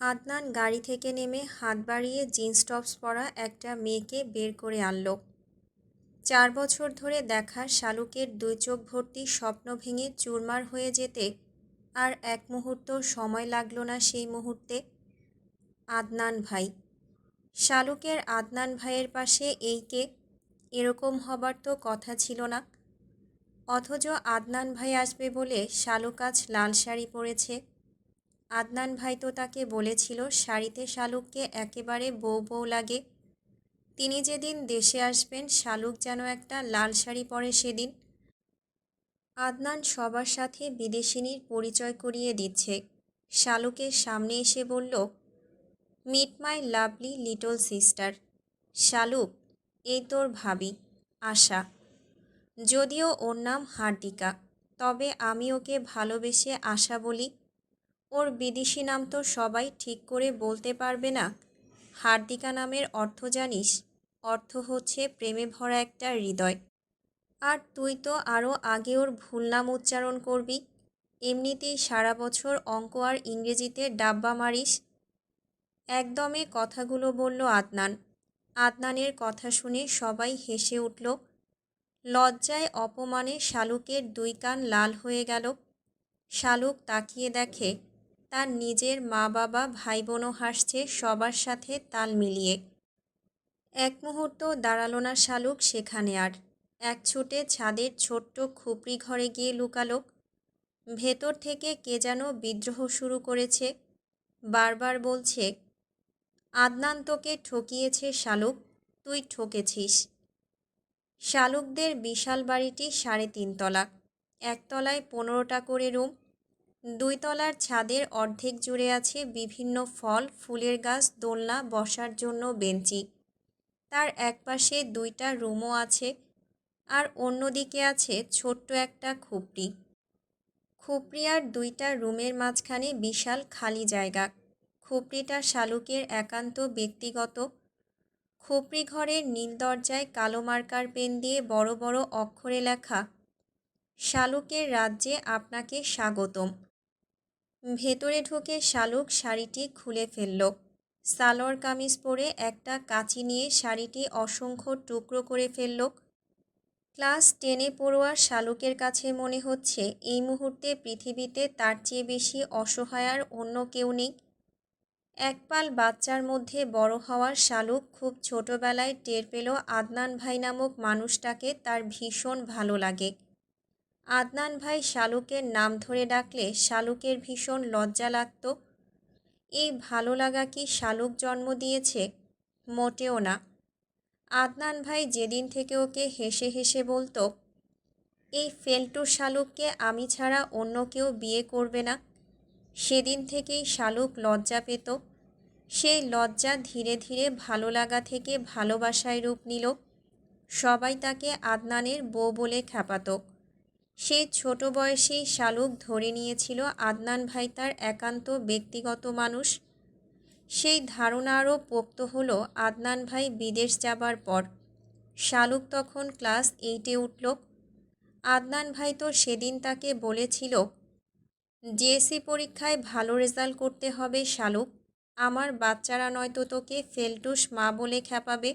আদনান গাড়ি থেকে নেমে হাত বাড়িয়ে জিন্স টপস পরা একটা মেয়েকে বের করে আনলো। চার বছর ধরে দেখা শালুকের দুই চোখ ভর্তি স্বপ্ন ভেঙে চুরমার হয়ে যেতে আর এক মুহূর্ত সময় লাগল না সেই মুহূর্তে। আদনান ভাই। শালুকের আদনান ভাইয়ের পাশে এই কে, এরকম হবার তো কথা ছিল না। অথচ আদনান ভাই আসবে বলে শালুক আজ লাল শাড়ি পরেছে। আদনান ভাই তো তাকে বলেছিল, শাড়িতে শালুককে একেবারে বউ বউ লাগে। তিনি যেদিন দেশে আসবেন, শালুক যেন একটা লাল শাড়ি পরে সেদিন। আদনান সবার সাথে বিদেশিনীর পরিচয় করিয়ে দিচ্ছে। শালুকের সামনে এসে বলল, meet my lovely little sister. Shaluk, এই তোর ভাবি, আশা। যদিও ওর নাম হার্দিকা, তবে আমি ওকে ভালোবেসে আশা বলি। ওর বিদেশি নাম তো সবাই ঠিক করে বলতে পারবে না। হার্দিকা নামের অর্থ জানিস, অর্থ হচ্ছে প্রেমে ভরা একটা হৃদয়। আর তুই তো আরও আগে ওর ভুল নাম উচ্চারণ করবি। এমনিতেই সারা বছর অঙ্ক আর ইংরেজিতে ডাব্বা মারিস। একদমে কথাগুলো বলল আদনান। আদনানের কথা শুনে সবাই হেসে উঠল। লজ্জায় অপমানে শালুকের দুই কান লাল হয়ে গেল। শালুক তাকিয়ে দেখে তার নিজের মা বাবা ভাই বোনও হাসছে, সবার সাথে তাল মিলিয়ে। এক মুহূর্ত দাঁড়াল না শালুক সেখানে আর। এক ছুটে ছাদের ছোট্ট খুপড়ি ঘরে গিয়ে লুকালো। ভেতর থেকে কে যেন বিদ্রোহ শুরু করেছে। বারবার বলছে, আদনান তোকে ঠকিয়েছে শালুক, তুই ঠকেছিস। শালুকদের বিশাল বাড়িটি সাড়ে তিনতলা। একতলায় পনেরোটা করে রুম দুই তলার ছাদের অর্ধেক জুড়ে আছে বিভিন্ন ফল, ফুলের গাছ, দোলনা, বসার জন্য বেঞ্চি। তার একপাশে দুইটা রুমও আছে আর অন্যদিকে আছে ছোট্ট একটা খুপড়ি। খুপড়ি আর দুইটা রুমের মাঝখানে বিশাল খালি জায়গা। খুপড়িটা শালুকের একান্ত ব্যক্তিগত। খুপড়ি ঘরের নীল দরজায় কালো মার্কার পেন দিয়ে বড় বড় অক্ষরে লেখা, শালুকের রাজ্যে আপনাকে স্বাগতম। ভেতরে ঢুকে শালুক শাড়িটি খুলে ফেলল। সালোয়ার কামিজ পরে একটা কাঁচি নিয়ে শাড়িটি অসংখ্য টুকরো করে ফেলল। ক্লাস টেনে পড়ুয়া শালুকের কাছে মনে হচ্ছে, এই মুহূর্তে পৃথিবীতে তার চেয়ে বেশি অসহায় আর অন্য কেউ নেই। একপাল বাচ্চার মধ্যে বড় হওয়ার শালুক খুব ছোটবেলায় টের পেল আদনান ভাই নামক মানুষটাকে তার ভীষণ ভালো লাগে। আদনান ভাই শালুকের নাম ধরে ডাকলে শালুকের ভীষণ লজ্জা লাগত। এই ভালো লাগা কি শালুক জন্ম দিয়েছে? মোটেও না। আদনান ভাই যেদিন থেকে ওকে হেসে হেসে বলতো, এই ফেলটু শালুককে আমি ছাড়া অন্য কেউ বিয়ে করবে না। সেদিন থেকেই শালুক লজ্জা পেত। সেই লজ্জা ধীরে ধীরে ভালো লাগা থেকে ভালোবাসায় রূপ নিল। সবাই তাকে আদনানের বউ বলে খ্যাপাত। সেই ছোট বয়সেই শালুক ধরে নিয়েছিল আদনান ভাই তার একান্ত ব্যক্তিগত মানুষ। সেই ধারণারও পোক্ত হলো আদনান ভাই বিদেশ যাবার পর। শালুক তখন ক্লাস এইটে উঠল। আদনান ভাই তো সেদিন তাকে বলেছিল জিএসসি পরীক্ষায় ভালো রেজাল্ট করতে হবে শালুক। আমার বাচ্চারা নয়তো তোকে ফেলটুস মা বলে খ্যাপাবে।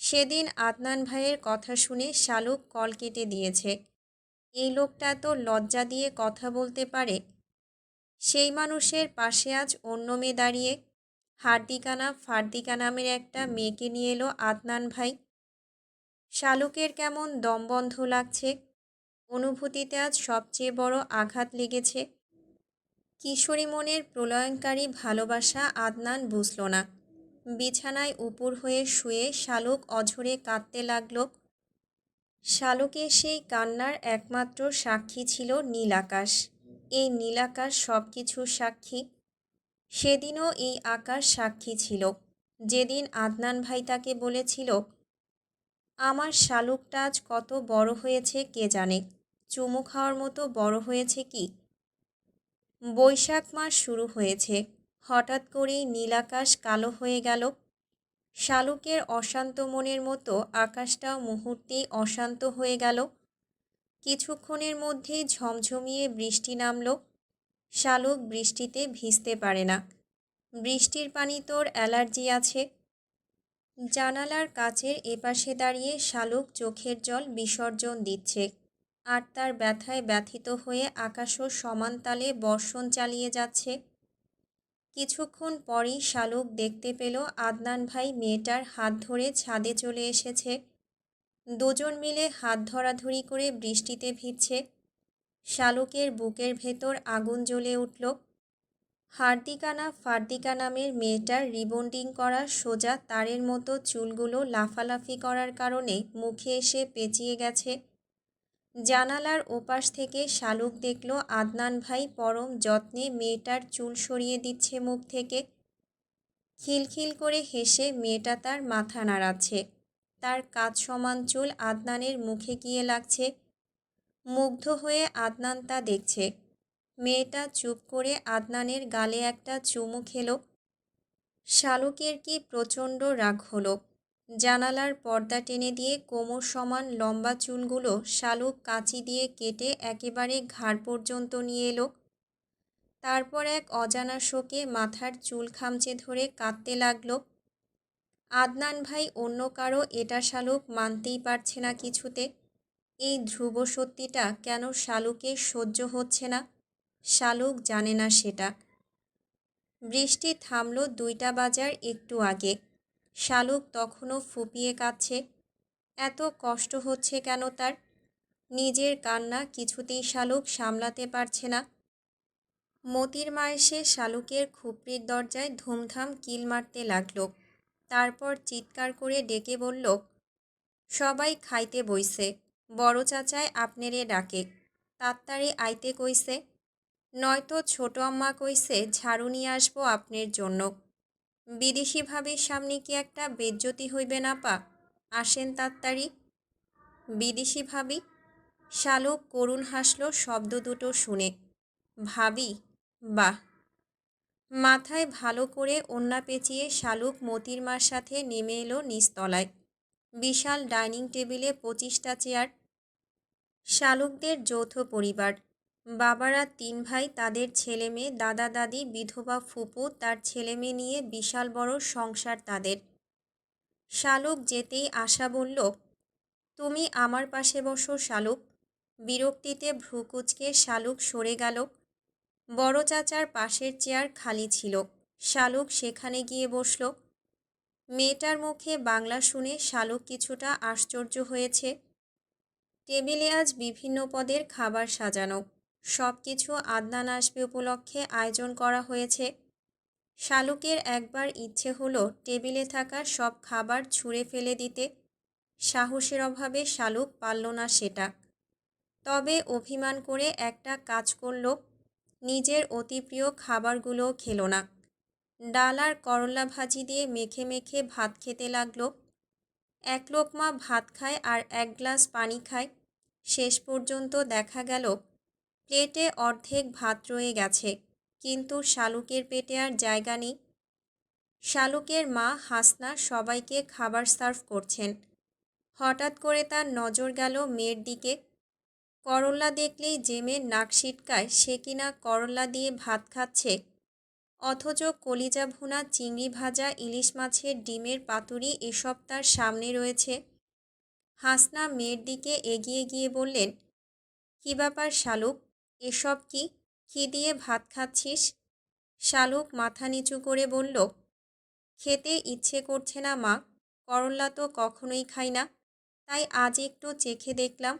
সেদিন আদনান ভাইয়ের কথা শুনে শালুক কল কেটে দিয়েছে। এই লোকটা তো লজ্জা দিয়ে কথা বলতে পারে। সেই মানুষের পাশে আজ অন্য মেয়ে দাঁড়িয়ে হার্দিকানা ফার্দিকা নামের একটা মেয়েকে নিয়ে এলো আদনান ভাই। শালুকের কেমন দমবন্ধ লাগছে। অনুভূতিতে আজ সবচেয়ে বড় আঘাত লেগেছে। কিশোরী মনের প্রলয়ঙ্কারী ভালোবাসা আদনান বুঝল না। বিছানায় উপর হয়ে শুয়ে শালুক অঝরে কাঁদতে লাগল। শালুকের সেই কান্নার একমাত্র সাক্ষী ছিল নীল আকাশ এই নীল আকাশ সব কিছুর সাক্ষী। সেদিনও এই আকাশ সাক্ষী ছিল। যেদিন আদনান ভাই তাকে বলেছিল, আমার শালুকটা আজ কত বড় হয়েছে কে জানে? চুমু খাওয়ার মতো বড় হয়েছে কি? বৈশাখ মাস শুরু হয়েছে। হঠাৎ করেই নীলাকাশ কালো হয়ে গেল। শালুকের অশান্ত মনের মতো আকাশটাও মুহূর্তেই অশান্ত হয়ে গেল। কিছুক্ষণের মধ্যেই ঝমঝমিয়ে বৃষ্টি নামল। শালুক বৃষ্টিতে ভিজতে পারে না। বৃষ্টির পানি তোর অ্যালার্জি আছে। জানালার কাচের এপাশে দাঁড়িয়ে শালুক চোখের জল বিসর্জন দিচ্ছে আর তার ব্যথায় ব্যথিত হয়ে আকাশও সমান তালে বর্ষণ চালিয়ে যাচ্ছে। কিছুক্ষণ পরই শালুক দেখতে পেল আদনান ভাই মেয়েটার হাত ধরে ছাদে চলে এসেছে। দুজন মিলে হাত ধরাধরি করে বৃষ্টিতে ভিজছে। শালুকের বুকের ভেতর আগুন জ্বলে উঠল। হার্দিকানা ফার্দিকা নামের মেয়েটার রিবন্ডিং করা সোজা তারের মতো চুলগুলো লাফালাফি করার কারণে মুখে এসে পেঁচিয়ে গেছে। জানালার ওপাশ থেকে শালুক দেখল আদনান ভাই পরম যত্নে মেয়েটার চুল সরিয়ে দিচ্ছে মুখ থেকে। খিলখিল করে হেসে মেয়েটা তার মাথা নাড়াচ্ছে। তার কাজ সমান চুল আদনানের মুখে গিয়ে লাগছে। মুগ্ধ হয়ে আদনান তা দেখছে। মেয়েটা চুপ করে আদনানের গালে একটা চুমু খেল। শালুকের কি প্রচণ্ড রাগ হলো। জানালার পর্দা টেনে দিয়ে কোমর সমান লম্বা চুলগুলো শালুক কাঁচি দিয়ে কেটে একেবারে ঘাড় পর্যন্ত নিয়ে এলো। তারপর এক অজানা শোকে মাথার চুল খামচে ধরে কাঁদতে লাগল। আদনান ভাই অন্য কারও এটা শালুক মানতেই পারছে না কিছুতে। এই ধ্রুব সত্যিটা কেন শালুকে সহ্য হচ্ছে না? শালুক জানে না সেটা। বৃষ্টি থামল দুইটা বাজার একটু আগে। শালুক তখনও ফুপিয়ে কাঁদছে। এত কষ্ট হচ্ছে কেন তার? নিজের কান্না কিছুতেই শালুক সামলাতে পারছে না। মতির মা এসে শালুকের খুপড়ির দরজায় ধুমধাম কিল মারতে লাগল। তারপর চিৎকার করে ডেকে বলল, সবাই খাইতে বইছে। বড় চাচায় আপনারে ডাকে। তাত্তারে আইতে কইছে। নয়তো ছোট আম্মা কইছে, ঝাড়ু নিয়ে আসব আপনার জন্য। বিদেশি ভাবির সামনে কি একটা বেজ্জতি হইবে না পা আসেন তাত্তারি বিদেশি ভাবি শালুক করুণ হাসল শব্দ দুটো শুনে। ভাবি, বাহ! মাথায় ভালো করে ওন্না পেঁচিয়ে শালুক মতির মার সাথে নেমে এলো নিচতলায় বিশাল ডাইনিং টেবিলে পঁচিশটা চেয়ার। শালুকদের যৌথ পরিবার। বাবারা তিন ভাই তাদের ছেলে মেয়ে, দাদা দাদি, বিধবা ফুপু, তার ছেলে মেয়ে নিয়ে বিশাল বড় সংসার তাদের। শালুক যেতেই আশা বলল, তুমি আমার পাশে বসো শালুক। বিরক্তিতে ভ্রুকুচকে শালুক সরে গেল। বড় চাচার পাশের চেয়ার খালি ছিল। শালুক সেখানে গিয়ে বসল। মেয়েটার মুখে বাংলা শুনে শালুক কিছুটা আশ্চর্য হয়েছে। টেবিলে আজ বিভিন্ন পদের খাবার সাজানো। সব কিছু আদনান আসবে উপলক্ষে আয়োজন করা হয়েছে। শালুকের একবার ইচ্ছে হলো টেবিলে থাকা সব খাবার ছুঁড়ে ফেলে দিতে। সাহসের অভাবে শালুক পারল না সেটা। তবে অভিমান করে একটা কাজ করল, নিজের অতি প্রিয় খাবারগুলোও খেলো না। ডাল আর করলা ভাজি দিয়ে মেখে মেখে ভাত খেতে লাগল। এক লোকমা ভাত খায় আর এক গ্লাস পানি খায়। শেষ পর্যন্ত দেখা গেল প্লেটে অর্ধেক ভাত রয়ে গেছে, কিন্তু শালুকের পেটে আর জায়গা নেই। শালুকের মা হাসনা সবাইকে খাবার সার্ভ করছেন। হঠাৎ করে তার নজর গেল মেয়ের দিকে। করল্লা দেখলেই মেয়ের নাক সিটকায় সে কিনা করল্লা দিয়ে ভাত খাচ্ছে। অথচ কলিজা ভুনা, চিংড়ি ভাজা, ইলিশ মাছের ডিমের পাতুরি এসব তার সামনে রয়েছে। হাসনা মেয়ের দিকে এগিয়ে গিয়ে বললেন, কি ব্যাপার শালুক? এসব কি? কি দিয়ে ভাত খাচ্ছিস? শালুক মাথা নিচু করে বলল, খেতে ইচ্ছে করছে না মা করল্লা তো কখনোই খাই না, তাই আজ একটু চেখে দেখলাম।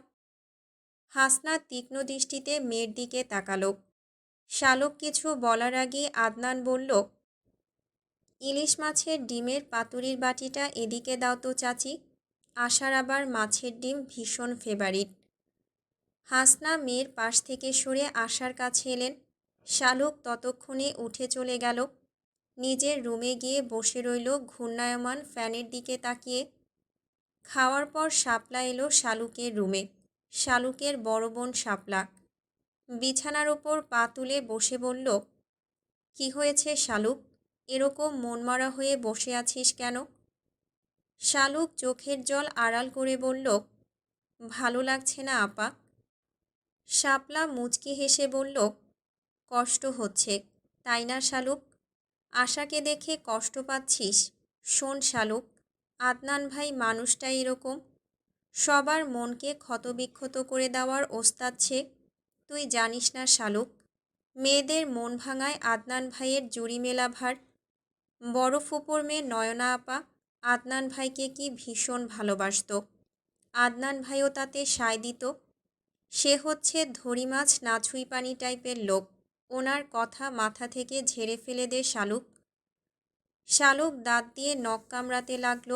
হাসনা তীক্ষ্ণ দৃষ্টিতে মেয়ের দিকে তাকালো। শালক কিছু বলার আগে আদনান বলল, ইলিশ মাছের ডিমের পাতুরির বাটিটা এদিকে দাও তো চাচি আশার আবার মাছের ডিম ভীষণ ফেভারিট হাসনা মেয়ের পাশ থেকে সরে আশার কাছে এলেন। শালুক ততক্ষণে উঠে চলে গেল। নিজের রুমে গিয়ে বসে রইল ঘূর্ণায়মান ফ্যানের দিকে তাকিয়ে। খাওয়ার পর শাপলা এলো শালুকের রুমে। শালুকের বড় বোন শাপলা। বিছানার ওপর পা তুলে বসে বলল, কি হয়েছে শালুক? এরকম মনমারা হয়ে বসে আছিস কেন? শালুক চোখের জল আড়াল করে বলল, ভালো লাগছে না, আপা। শাপলা মুচকি হেসে বলল, কষ্ট হচ্ছে, তাই না শালুক? আশাকে দেখে কষ্ট পাচ্ছিস। শোন শালুক, আদনান ভাই মানুষটা এরকম। সবার মনকে ক্ষতবিক্ষত করে দেওয়ার ওস্তাদ ছে তুই জানিস না শালুক, মেয়েদের মন ভাঙায় আদনান ভাইয়ের জুড়ি মেলা ভার। বড় ফুপুর মেয়ে নয়না আপা আদনান ভাইকে কি ভীষণ ভালোবাসত। আদনান ভাইও তাতে সায় দিত। সে হচ্ছে ধরি মাছ নাছুই পানি টাইপের লোক। ওনার কথা মাথা থেকে ঝেড়ে ফেলে দে শালুক। শালুক দাঁত দিয়ে নখ কামড়াতে লাগল।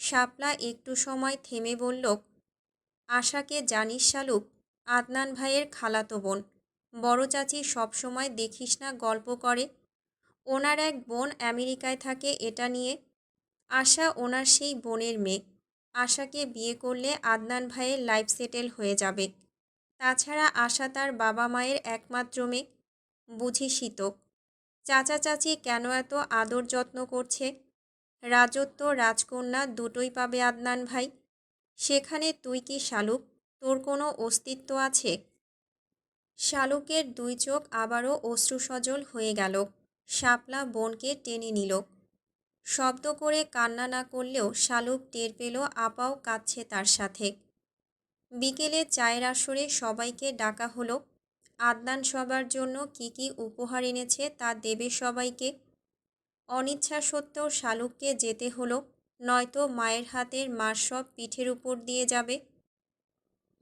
শাপলা একটু সময় থেমে বলল, আশাকে জানিস শালুক, আদনান ভাইয়ের খালাতো বোন। বড় চাচি সবসময় দেখিস না গল্প করে। ওনার এক বোন আমেরিকায় থাকে এটা নিয়ে। আশা ওনার সেই বোনের মেয়ে। আশাকে বিয়ে করলে আদনান ভাইয়ের লাইফ সেটেল হয়ে যাবে। তাছাড়া আশা তার বাবা মায়ের একমাত্র মেয়ে, বুঝি তো চাচা চাচি কেন এত আদর যত্ন করছে? রাজত্ব, রাজকন্যা দুটোই পাবে আদনান ভাই। সেখানে তুই কি শালুক? তোর কোনো অস্তিত্ব আছে? শালুকের দুই চোখ আবারও অশ্রুসজল হয়ে গেল। শাপলা বোনকে টেনে নিল। শব্দ করে কান্না না করলেও শালুক টের পেল, আপাও কাঁদছে তার সাথে। বিকেলে চায়ের আসরে সবাইকে ডাকা হলো। আদনান সবার জন্য কি কি উপহার এনেছে তা দেবে সবাইকে। অনিচ্ছা সত্ত্বেও শালুককে যেতে হলো, নয়তো মায়ের হাতের মার সব পিঠের উপর দিয়ে যাবে।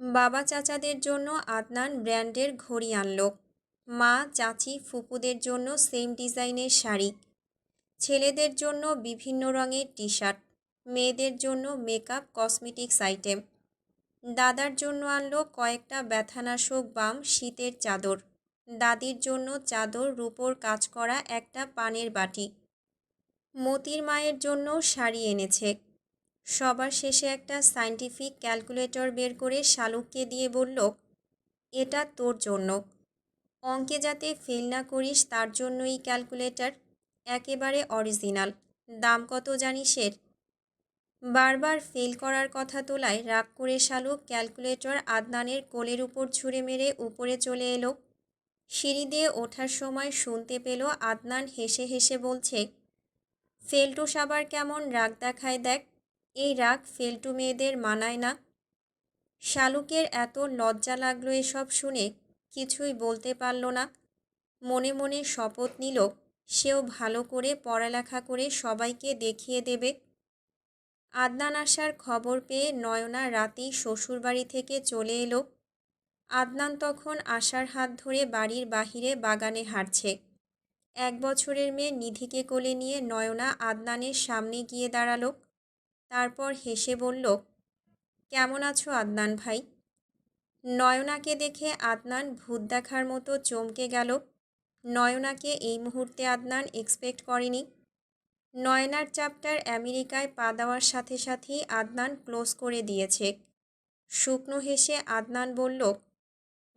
বাবা চাচাদের জন্য আদনান ব্র্যান্ডের ঘড়ি আনল। মা, চাচি, ফুপুদের জন্য সেম ডিজাইনের শাড়ি। ছেলেদের জন্য বিভিন্ন রঙের টি শার্ট মেয়েদের জন্য মেকআপ, কসমেটিক্স আইটেম। দাদার জন্য আনলো কয়েকটা ব্যথানাশক বাম শীতের চাদর। দাদির জন্য চাদর রূপোর কাজ করা একটা পানের বাটি। মতির মায়ের জন্য শাড়ি এনেছে। সবার শেষে একটা সাইন্টিফিক ক্যালকুলেটর বের করে শালুককে দিয়ে বলল, এটা তোর জন্য। অঙ্কে যাতে ফেল না করিস, তার জন্যই ক্যালকুলেটর। একেবারে অরিজিনাল দাম কত জানিস এর বারবার ফেল করার কথা তোলায় রাগ করে শালুক ক্যালকুলেটর আদনানের কোলের উপর ছুঁড়ে মেরে উপরে চলে এলো। সিঁড়ি দিয়ে ওঠার সময় শুনতে পেল আদনান হেসে হেসে বলছে, ফেলটু সাবার কেমন রাগ দেখায় দেখ, এই রাগ ফেলটু মেয়েদের মানায় না। শালুকের এত লজ্জা লাগল এসব শুনে, কিছুই বলতে পারল না। মনে মনে শপথ নিল, সেও ভালো করে পড়ালেখা করে সবাইকে দেখিয়ে দেবে। আদনান আসার খবর পেয়ে নয়না রাতেই শ্বশুরবাড়ি থেকে চলে এলো। আদনান তখন আশার হাত ধরে বাড়ির বাহিরে বাগানে হাঁটছে। এক বছরের মেয়ে নিধিকে কোলে নিয়ে নয়না আদনানের সামনে গিয়ে দাঁড়াল। তারপর হেসে বলল, কেমন আছো আদনান ভাই? নয়নাকে দেখে আদনান ভূত দেখার মতো চমকে গেল। নয়নাকে এই মুহূর্তে আদনান এক্সপেক্ট করেনি। নয়নার চ্যাপ্টার আমেরিকায় পা দেওয়ার সাথে সাথেই আদনান ক্লোজ করে দিয়েছে। শুকনো হেসে আদনান বলল,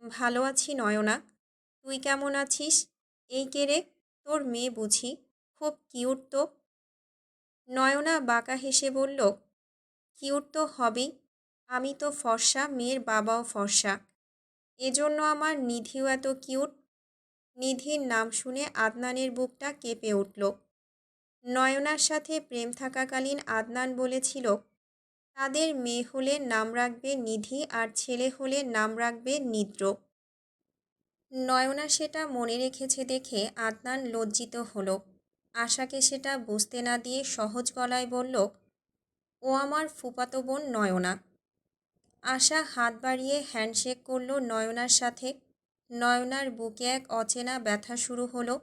ভালো আছি নয়না, তুই কেমন আছিস? এই কেড়ে তোর মেয়ে বুঝি, খুব কিউট তো? নয়না বাঁকা হেসে বলল, কিউট তো হবেই, আমি তো ফর্সা, মেয়ের বাবাও ফর্সা। এজন্য আমার নিধিও এত কিউট। নিধির নাম শুনে আদনানের বুকটা কেঁপে উঠল। নয়নার সাথে প্রেম থাকাকালীন আদনান বলেছিল, তাদের মেয়ে হলে নাম রাখবে নিধি আর ছেলে হলে নাম রাখবে নিদ্র। নয়না সেটা মনে রেখেছে দেখে আদনান লজ্জিত হলো। আশাকে সেটা বুঝতে না দিয়ে সহজ গলায় বলল, ও আমার ফুপাতো বোন নয়না। আশা হাত বাড়িয়ে হ্যান্ডশেক করল নয়নার সাথে। নয়নার বুকে এক অচেনা ব্যথা শুরু হলো।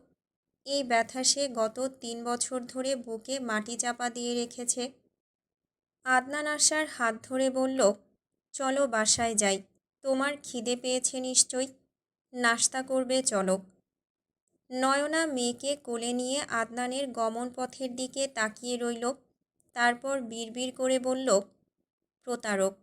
এই ব্যথা সে গত তিন বছর ধরে বুকে মাটি চাপা দিয়ে রেখেছে। আদনান আশার হাত ধরে বলল, চলো বাসায় যাই, তোমার খিদে পেয়েছে নিশ্চয়ই। নাস্তা করবে, চলো। নয়না মেয়েকে কোলে নিয়ে আদনানের গমন পথের দিকে তাকিয়ে রইল। তারপর বিড়বিড় করে বলল, প্রতারক